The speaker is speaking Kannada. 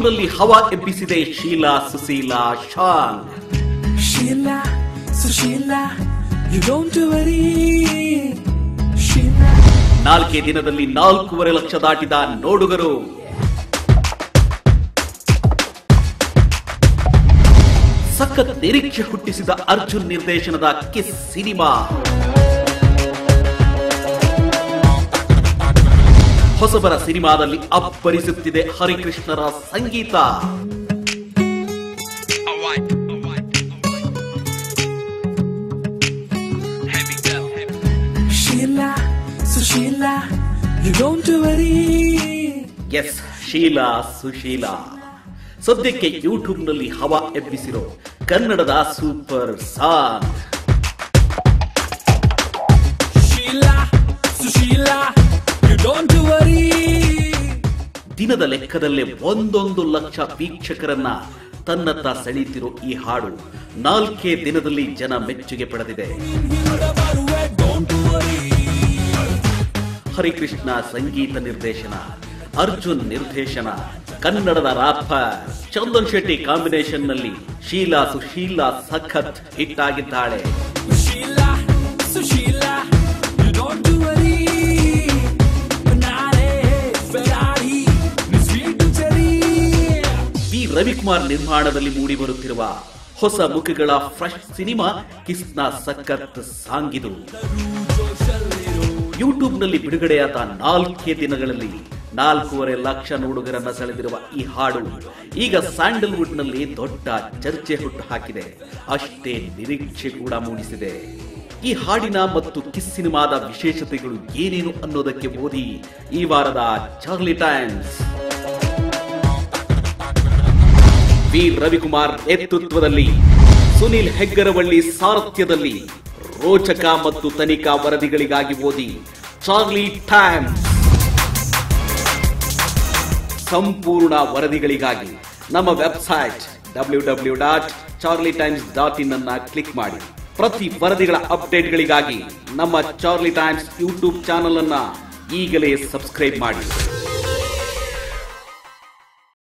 ಯೂಟ್ಯೂಬ್ನಲ್ಲಿ ಹವಾ ಎಬ್ಬಿಸಿದೆ Sheela Susheela Shaan. Sheela Susheela you don't worry. ನಾಲ್ಕೇ ದಿನದಲ್ಲಿ ನಾಲ್ಕೂವರೆ ಲಕ್ಷ ದಾಟಿದ ನೋಡುಗರು. ಸಖತ್ ನಿರೀಕ್ಷೆ ಹುಟ್ಟಿಸಿದ ಅರ್ಜುನ್ ನಿರ್ದೇಶನದ ಕಿಸ್ ಸಿನಿಮಾ. ಹೊಸಬರ ಸಿನಿಮಾದಲ್ಲಿ ಅಪ್ಪರಿಸುತ್ತಿದೆ ಹರಿಕೃಷ್ಣರ ಸಂಗೀತ. you don't worry. Yes Sheela Susheela. ಸದ್ಯಕ್ಕೆ ಯೂಟ್ಯೂಬ್ನಲ್ಲಿ ಹವಾ ಎಬ್ಬಿಸಿರೋ ಕನ್ನಡದ ಸೂಪರ್ ಸಾಂಗ್. ಶೀಲಾ so ದಿನದ ಲೆಕ್ಕದಲ್ಲೇ ಒಂದೊಂದು ಲಕ್ಷ ವೀಕ್ಷಕರನ್ನ ತನ್ನತ್ತ ಸೆಳೀತಿರೋ ಈ ಹಾಡು ನಾಲ್ಕೇ ದಿನದಲ್ಲಿ ಜನ ಮೆಚ್ಚುಗೆ ಪಡೆದಿದೆ. ಹರಿಕೃಷ್ಣ ಸಂಗೀತ ನಿರ್ದೇಶನ, ಅರ್ಜುನ್ ನಿರ್ದೇಶನ, ಕನ್ನಡದ ರಾಪ ಚಂದನ್ ಶೆಟ್ಟಿ ಕಾಂಬಿನೇಷನ್ನಲ್ಲಿ ಶೀಲಾ ಸುಶೀಲಾ ಸಖತ್ ಹಿಟ್ ಆಗಿದ್ದಾಳೆ ರವಿಕುಮಾರ್ ನಿರ್ಮಾಣದಲ್ಲಿ ಮೂಡಿ ಬರುತ್ತಿರುವ ಹೊಸ ಮುಖಗಳ ಫ್ರೆಶ್ ಸಿನಿಮಾ ಕಿಸ್ನ ಸಖತ್ ಸಾಂಗಿದು. ಯೂಟ್ಯೂಬ್ನಲ್ಲಿ ಬಿಡುಗಡೆಯಾದ ನಾಲ್ಕೇ ದಿನಗಳಲ್ಲಿ ನಾಲ್ಕೂವರೆ ಲಕ್ಷ ನೋಡುಗರನ್ನ ಸೆಳೆದಿರುವ ಈ ಹಾಡು ಈಗ ಸ್ಯಾಂಡಲ್ವುಡ್ನಲ್ಲಿ ದೊಡ್ಡ ಚರ್ಚೆ ಹುಟ್ಟು ಹಾಕಿದೆ ಅಷ್ಟೇ ನಿರೀಕ್ಷೆ ಕೂಡ ಮೂಡಿಸಿದೆ. ಈ ಹಾಡಿನ ಮತ್ತು ಕಿಸ್ ಸಿನಿಮಾದ ವಿಶೇಷತೆಗಳು ಏನೇನು ಅನ್ನೋದಕ್ಕೆ ಓದಿ ಈ ವಾರದ ಚಾರ್ಲಿ ಟೈಮ್ಸ್ ವಿ. ರವಿಕುಮಾರ್ ನೇತೃತ್ವದಲ್ಲಿ, ಸುನಿಲ್ ಹೆಗ್ಗರವಳ್ಳಿ ಸಾರಥ್ಯದಲ್ಲಿ ರೋಚಕ ಮತ್ತು ತನಿಖಾ ವರದಿಗಳಿಗಾಗಿ ಓದಿ ಚಾರ್ಲಿ ಟೈಮ್ಸ್ ಸಂಪೂರ್ಣ ವರದಿಗಳಿಗಾಗಿ ನಮ್ಮ website W W dot Charlie times dot in ಅನ್ನ ಕ್ಲಿಕ್ ಮಾಡಿ. ಪ್ರತಿ ವರದಿಗಳ ಅಪ್ಡೇಟ್ಗಳಿಗಾಗಿ ನಮ್ಮ ಚಾರ್ಲಿ ಟೈಮ್ಸ್ ಯೂಟ್ಯೂಬ್ ಚಾನಲ್ ಅನ್ನ ಈಗಲೇ ಸಬ್ಸ್ಕ್ರೈಬ್ ಮಾಡಿ.